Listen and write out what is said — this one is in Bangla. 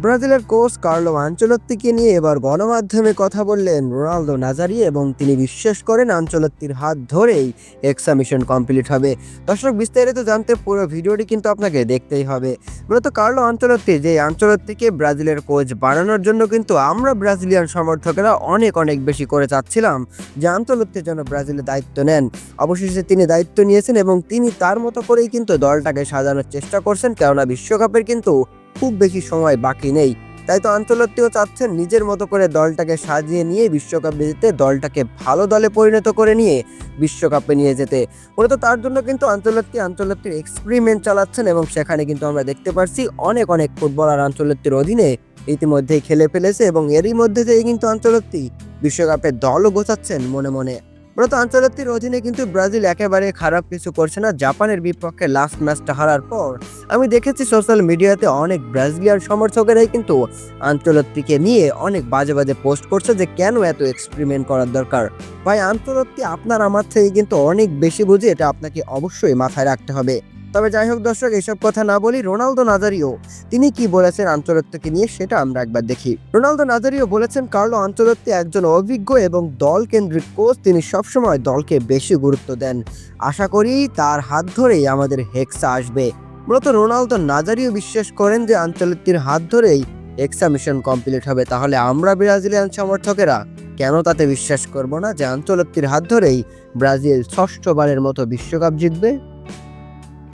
ব্রাজিলের কোচ কার্লো আঞ্চলত্তিকে নিয়ে এবার গণমাধ্যমে কথা বললেন রোনালদো নাজারি এবং তিনি বিশ্বাস করেন আঞ্চলত্তির হাত ধরেই এক্সা মিশন কমপ্লিট হবে। দর্শক, বিস্তারিত জানতে পুরো ভিডিওটি কিন্তু আপনাকে দেখতেই হবে। মূলত কার্লো আঞ্চলত্তি যে আঞ্চলত্তিকে ব্রাজিলের কোচ বানানোর জন্য কিন্তু আমরা ব্রাজিলিয়ান সমর্থকেরা অনেক অনেক বেশি করে চাচ্ছিলাম যে আঞ্চলত্তির যেন ব্রাজিলের দায়িত্ব নেন। অবশেষে তিনি দায়িত্ব নিয়েছেন এবং তিনি তার মতো করেই কিন্তু দলটাকে সাজানোর চেষ্টা করছেন, কেননা বিশ্বকাপের কিন্তু খুব বেশি সময় বাকি নেই। তাই তো আঞ্চলত্তিও চাচ্ছেন নিজের মতো করে দলটাকে সাজিয়ে নিয়ে বিশ্বকাপে যেতে, দলটাকে ভালো দলে পরিণত করে নিয়ে বিশ্বকাপে নিয়ে যেতে। মূলত তার জন্য কিন্তু আঞ্চলত্তি আঞ্চলত্তির এক্সপেরিমেন্ট চালাচ্ছেন এবং সেখানে কিন্তু আমরা দেখতে পাচ্ছি অনেক অনেক ফুটবলার আঞ্চলত্তির অধীনে ইতিমধ্যেই খেলে ফেলেছে এবং এরই মধ্যে দিয়ে কিন্তু আঞ্চলত্তি বিশ্বকাপের দলও গোছাচ্ছেন মনে মনে। মূলত আঞ্চলত্তির অধীনে কিন্তু ব্রাজিল একেবারে খারাপ কিছু করছে না। জাপানের বিপক্ষে লাস্ট ম্যাচটা হারার পর আমি দেখেছি সোশ্যাল মিডিয়াতে অনেক ব্রাজিলিয়ান সমর্থকেরাই কিন্তু আঞ্চলত্তিকে নিয়ে অনেক বাজে বাজে পোস্ট করছে যে কেন এত এক্সপেরিমেন্ট করার দরকার। ভাই, আন্তর্জাতিক আপনার আমার থেকে কিন্তু অনেক বেশি বুঝে এটা আপনাকে অবশ্যই মাথায় রাখতে হবে। তবে যাই হোক দর্শক, এসব কথা না বলি রোনালদো নাজারিও, তিনি কি বলেছেন আঞ্চলত্বকে নিয়ে সেটা আমরা একবার দেখি। রোনালদো নাজারিও বলেছেন কার্লো আঞ্চলত্তি একজন অভিজ্ঞ এবং দল কেন্দ্রিক কোচ, তিনি সবসময় দলকে বেশি গুরুত্ব দেন। আশা করি তার হাত ধরেই আমাদের হেক্সা আসবে। মূলত রোনালদো নাজারিও বিশ্বাস করেন যে আঞ্চলিকটির হাত ধরেই এক্সা মিশন কমপ্লিট হবে। তাহলে আমরা ব্রাজিলিয়ান সমর্থকেরা কেন তাতে বিশ্বাস করব না যে আঞ্চলিকটির হাত ধরেই ব্রাজিল ষষ্ঠবারের মতো বিশ্বকাপ জিতবে?